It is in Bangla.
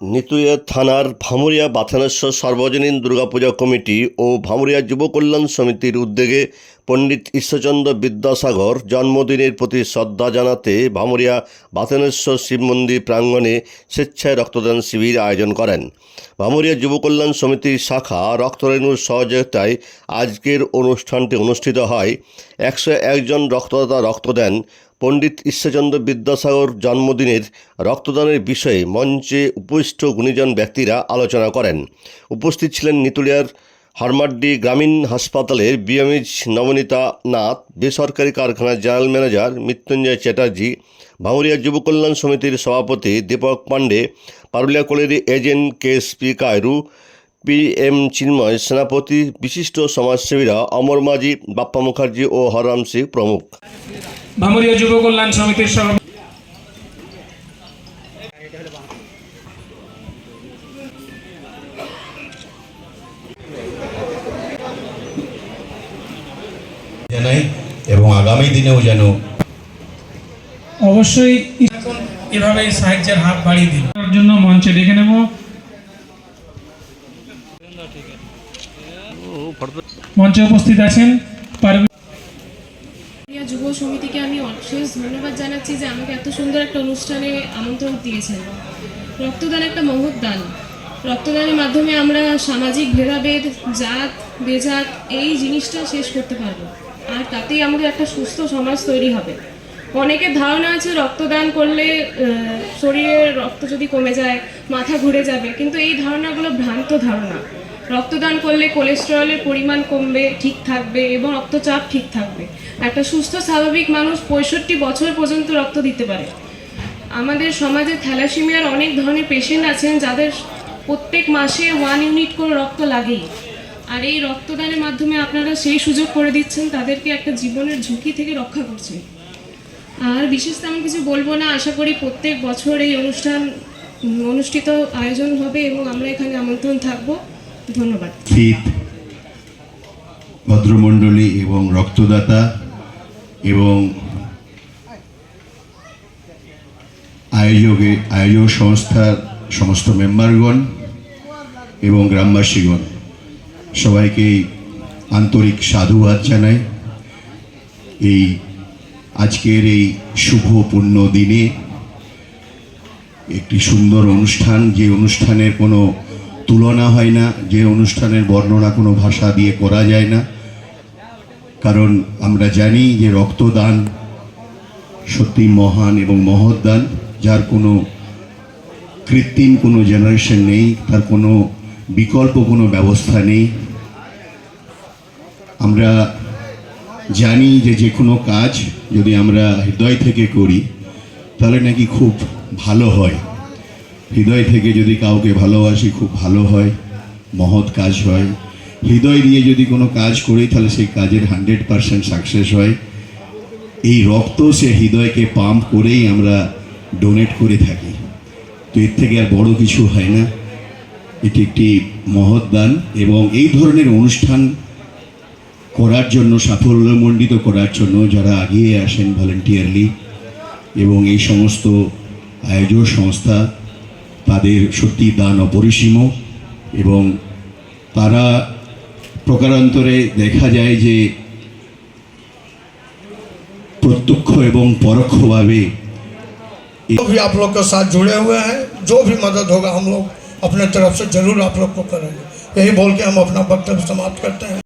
নিতুইয়া থানার ভামুরিয়া বাথানেশ্বর সর্বজনীন দুর্গাপূজা কমিটি ও ভামুরিয়া যুব কল্যাণ সমিতির উদ্যোগে পণ্ডিত ঈশ্বরচন্দ্র বিদ্যাসাগর জন্মদিনের প্রতি শ্রদ্ধা জানাতে ভামুরিয়া বাথানেশ্বর শিব মন্দির প্রাঙ্গণে স্বেচ্ছায় রক্তদান শিবির আয়োজন করেন। ভামুরিয়া যুব কল্যাণ সমিতির শাখা রক্তরেণুর সহযোগিতায় আজকের অনুষ্ঠানটি অনুষ্ঠিত হয়। একশো একজন রক্তদাতা রক্ত দেন। পণ্ডিত ঈশ্বরচন্দ্র বিদ্যাসাগর জন্মদিনের রক্তদানের বিষয়ে মঞ্চে উপস্থিত গুণীজন ব্যক্তিরা আলোচনা করেন। উপস্থিত ছিলেন নিতুলিয়ার হারমাড্ডি গ্রামীণ হাসপাতালের বিএমএইচ নবনীতা নাথ, বেসরকারি কারখানার জেনারেল ম্যানেজার মৃত্যুঞ্জয় চ্যাটার্জি ভাঙুরিয়া যুব কল্যাণ সমিতির সভাপতি Dipak Pandey, Parulia colliery agent K S P কায়রু, P M Chinmoy, Senapati বিশিষ্ট সমাজসেবীরা, অমর মাঝি, বাপ্পা মুখার্জি ও হররাম সিং প্রমুখ। ভামুরিয়া যুব কল্যাণ সমিতির সভাপতি জানাই এবং আগামী দিনেও যেন অবশ্যই এভাবেই সাহায্যের হাত বাড়িয়ে দিন। তার জন্য মঞ্চে ডেকে নেব। মঞ্চে উপস্থিত আছেন প্রিয় যুব সমিতিকে আমি অশেষ ধন্যবাদ জানাচ্ছি যে আমাকে এত সুন্দর একটা অনুষ্ঠানে আমন্ত্রণ দিয়েছেন। রক্তদান একটা মহৎ দান। রক্তদানের মাধ্যমে আমরা সামাজিক ভেদাভেদ, জাত, বেজাত এই জিনিসটা শেষ করতে পারব। আর তাতেই আমাদের একটা সুস্থ সমাজ তৈরি হবে। অনেকের ধারণা আছে রক্তদান করলে শরীরের রক্ত যদি কমে যায়, মাথা ঘুরে যাবে, কিন্তু এই ধারণাগুলো ভ্রান্ত ধারণা। রক্তদান করলে কোলেস্টেরলের পরিমাণ কমবে, ঠিক থাকবে এবং রক্তচাপ ঠিক থাকবে। একটা সুস্থ, স্বাভাবিক মানুষ পঁয়ষট্টি বছর পর্যন্ত রক্ত দিতে পারে। আমাদের সমাজে থ্যালাসিমিয়ার অনেক ধরনের পেশেন্ট আছেন যাদের প্রত্যেক মাসে ওয়ান ইউনিট করে রক্ত লাগেই। আর এই রক্তদানের মাধ্যমে আপনারা সেই সুযোগ করে দিচ্ছেন, তাদেরকে একটা জীবনের ঝুঁকি থেকে রক্ষা করছেন। আর বিশেষ তেমন কিছু বলব না, আশা করি প্রত্যেক বছর এই অনুষ্ঠান অনুষ্ঠিত আয়োজন হবে এবং আমরা এখানে আমন্ত্রণ থাকব। ফিত ভদ্রমণ্ডলী এবং রক্তদাতা এবং আয়োজকে আয়োজক সংস্থার সমস্ত মেম্বারগণ এবং গ্রামবাসীগণ, সবাইকে আন্তরিক সাধুবাদ জানাই। এই আজকের এই শুভ পূর্ণ দিনে একটি সুন্দর অনুষ্ঠান, যে অনুষ্ঠানের কোনো তুলনা হয় না, যে অনুষ্ঠানের বর্ণনা কোনো ভাষা দিয়ে করা যায় না। কারণ আমরা জানি যে রক্তদান সত্যি মহান এবং মহৎ দান যার কোনো কৃত্রিম কোনো জেনারেশন নেই, তার কোনো বিকল্প কোনো ব্যবস্থা নেই। আমরা জানি যে যে কোনো কাজ যদি আমরা হৃদয় থেকে করি, তাহলে নাকি খুব ভালো হয়। হৃদয় থেকে যদি কাউকে ভালোবাসি, খুব ভালো হয়, মহৎ কাজ হয়। হৃদয় দিয়ে যদি কোনো কাজ করি, তাহলে সেই কাজের হান্ড্রেড পারসেন্ট সাকসেস হয়। এই রক্ত সে হৃদয়কে পাম্প করেই আমরা ডোনেট করে থাকি। তো এর থেকে আর বড় কিছু হয় না। এটি একটি মহৎ দান এবং এই ধরনের অনুষ্ঠান করার জন্য, সাফল্যমণ্ডিত করার জন্য যারা আগিয়ে আসেন ভলেন্টিয়ারলি এবং এই সমস্ত আয়োজক সংস্থা তাদের সত্যি দান অপরিসীম এবং তারা প্রকারান্তরে দেখা যায় যে প্রত্যক্ষ এবং পরোক্ষভাবে जो भी आप लोग के साथ जुड़े हुए हैं जो भी मदद होगा हम लोग अपने तरफ से जरूर आप लोग को करेंगे यही बोल के हम अपना वक्तव्य समाप्त करते हैं